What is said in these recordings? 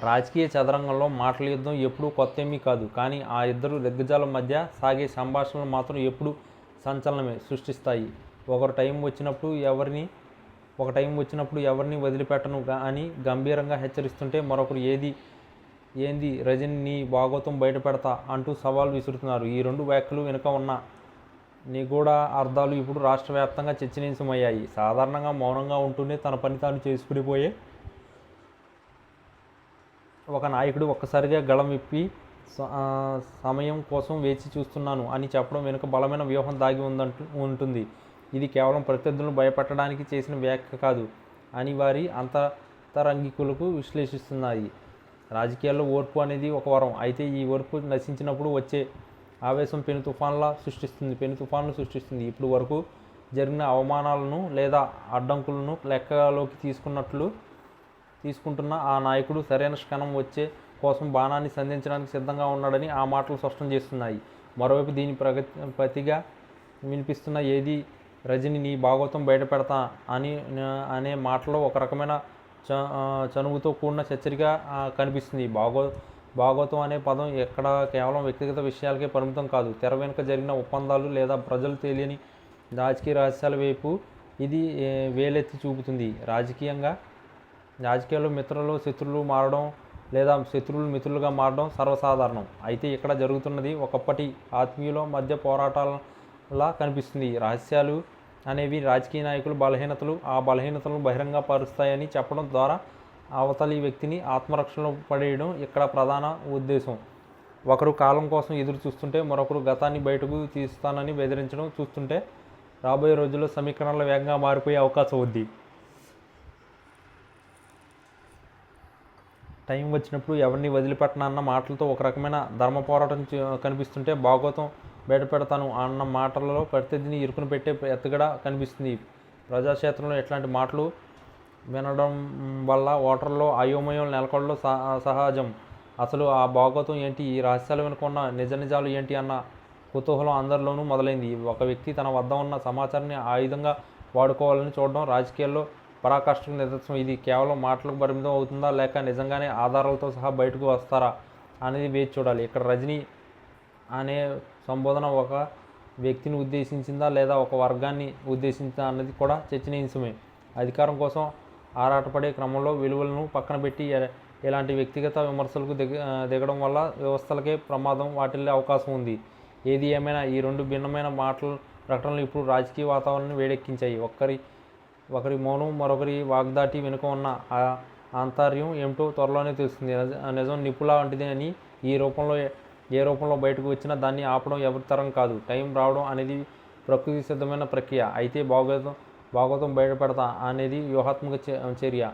రాజకీయ చదరంగంలో మాటల యుద్ధం ఎప్పుడూ కొత్తేమీ కాదు. కానీ ఆ ఇద్దరు దిగ్గజాల మధ్య సాగే సంభాషణలు మాత్రం ఎప్పుడూ సంచలనమే సృష్టిస్తాయి. ఒకరు టైం వచ్చినప్పుడు ఎవరిని ఒక టైం వచ్చినప్పుడు ఎవరిని వదిలిపెట్టను అని గంభీరంగా హెచ్చరిస్తుంటే మరొకరు ఏది ఏంది రజని నీ భాగోతం బయట పెడతా అంటూ సవాల్ విసురుతున్నారు. ఈ రెండు వ్యాఖ్యలు వెనుక ఉన్న నిగూఢ అర్థాలు ఇప్పుడు రాష్ట్ర వ్యాప్తంగా చర్చనీయాంశమయ్యాయి. సాధారణంగా మౌనంగా ఉంటూనే తన పని తాను చేసుకునిపోయే ఒక నాయకుడు ఒక్కసారిగా గళం విప్పి స- సమయం కోసం వేచి చూస్తున్నాను అని చెప్పడం వెనుక బలమైన వ్యూహం దాగి ఉందంటు ఉంటుంది. ఇది కేవలం ప్రత్యర్థులను భయపెట్టడానికి చేసిన వ్యాఖ్య కాదు. అని వారి అంతరంగికులకు విశ్లేషిస్తున్నాయి. రాజకీయాల్లో ఓర్పు అనేది ఒక వరం. అయితే ఈ ఓర్పు నశించినప్పుడు వచ్చే ఆవేశం పెను తుఫాన్లా సృష్టిస్తుంది. పెను తుఫాన్లు సృష్టిస్తుంది. ఇప్పుడు వరకు జరిగిన అవమానాలను లేదా అడ్డంకులను లెక్కలోకి తీసుకున్నట్లు తీసుకుంటున్న ఆ నాయకుడు సరైన క్షణం వచ్చే కోసం బాణాన్ని సంధించడానికి సిద్ధంగా ఉన్నాడని ఆ మాటలు స్పష్టం చేస్తున్నాయి. మరోవైపు దీని ప్రగతి ప్రతిగా వినిపిస్తున్న ఏది రజని నీ భాగవతం బయట పెడతా అని అనే మాటలో ఒక రకమైన చ చనువుతో కూడిన హెచ్చరిక కనిపిస్తుంది. భాగవ భాగవతం అనే పదం ఎక్కడ కేవలం వ్యక్తిగత విషయాలకే పరిమితం కాదు. తెర వెనుక జరిగిన ఒప్పందాలు లేదా ప్రజలు తెలియని రాజకీయ రహస్యాల వైపు ఇది వేలెత్తి చూపుతుంది. రాజకీయంగా రాజకీయాలు మిత్రులు శత్రువులు మారడం లేదా శత్రువులు మిత్రులుగా మారడం సర్వసాధారణం. అయితే ఇక్కడ జరుగుతున్నది ఒకప్పటి ఆత్మీయుల మధ్య పోరాటాలలా కనిపిస్తుంది. రహస్యాలు అనేవి రాజకీయ నాయకులు బలహీనతలు ఆ బలహీనతలను బహిరంగ పరుస్తాయని చెప్పడం ద్వారా అవతలి వ్యక్తిని ఆత్మరక్షణలో పడేయడం ఇక్కడ ప్రధాన ఉద్దేశం. ఒకరు కాలం కోసం ఎదురు చూస్తుంటే మరొకరు గతాన్ని బయటకు తీస్తానని బెదిరించడం చూస్తుంటే రాబోయే రోజుల్లో సమీకరణలు వేగంగా మారిపోయే అవకాశం ఉంది. టైం వచ్చినప్పుడు ఎవరిని వదిలిపెట్టనన్న మాటలతో ఒక రకమైన ధర్మ పోరాటం కనిపిస్తుంటే భాగవతం బయటపెడతాను అన్న మాటలలో ప్రత్యర్థిని ఇరుకును పెట్టే ఎత్తుగడ కనిపిస్తుంది. ప్రజాక్షేత్రంలో ఇట్లాంటి మాటలు వినడం వల్ల ఓటర్లో అయోమయం నెలకొడలో సహ- సహజం. అసలు ఆ భాగవతం ఏంటి? ఈ రహస్యాలు వెనుకున్న నిజ నిజాలు ఏంటి? అన్న కుతూహలం అందరిలోనూ మొదలైంది. ఒక వ్యక్తి తన వద్ద ఉన్న సమాచారాన్ని ఆయుధంగా వాడుకోవాలని చూడడం రాజకీయాల్లో పరాకాష్ఠకు నిదర్శనం. ఇది కేవలం మాటలకు పరిమితం అవుతుందా లేక నిజంగానే ఆధారాలతో సహా బయటకు వస్తారా అనేది వేచి చూడాలి. ఇక్కడ రజనీ అనే సంబోధన ఒక వ్యక్తిని ఉద్దేశించిందా లేదా ఒక వర్గాన్ని ఉద్దేశించిందా అన్నది కూడా చర్చనీయాంశమే. అధికారం కోసం ఆరాటపడే క్రమంలో విలువలను పక్కన పెట్టి ఇలాంటి వ్యక్తిగత విమర్శలకు దిగ దిగడం వల్ల వ్యవస్థలకే ప్రమాదం వాటిల్లే అవకాశం ఉంది. ఏది ఏమైనా ఈ రెండు భిన్నమైన మాటలు ప్రకటనలు ఇప్పుడు రాజకీయ వాతావరణాన్ని వేడెక్కించాయి. ఒక్కరి ఒకరి మౌనం మరొకరి వాగ్దాటి వెనుక ఉన్న ఆ ఆంతర్యం ఏమిటో త్వరలోనే తెలుస్తుంది. నిజ- నిజం నిపుల వంటిది అని ఈ రూపంలో ఏ- రూపంలో బయటకు వచ్చినా దాన్ని ఆపడం ఎవరి తరం కాదు. టైం రావడం అనేది ప్రకృతి సిద్ధమైన ప్రక్రియ. అయితే భాగవతం భాగవతం బయటపెడతా అనేది వ్యూహాత్మక చర్య.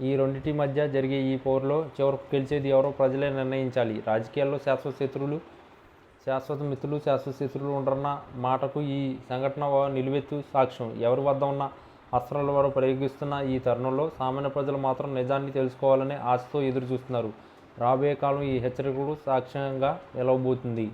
ఈ రెండింటి మధ్య జరిగే ఈ పోరులో చివరకు గెలిచేది ఎవరో ప్రజలే నిర్ణయించాలి. రాజకీయాల్లో శాశ్వత శత్రువులు శాశ్వత మిత్రులు శాశ్వత శత్రువులు ఉండరన్న మాటకు ఈ సంఘటన నిలువెత్తు సాక్ష్యం. ఎవరి వద్ద ఉన్న అస్త్రాల వారు ప్రయోగిస్తున్న ఈ తరుణంలో సామాన్య ప్రజలు మాత్రం నిజాన్ని తెలుసుకోవాలనే ఆశతో ఎదురు చూస్తున్నారు రాబోయే కాలం ఈ హెచ్చరికలు సాక్ష్యంగా నిలవబోతుంది.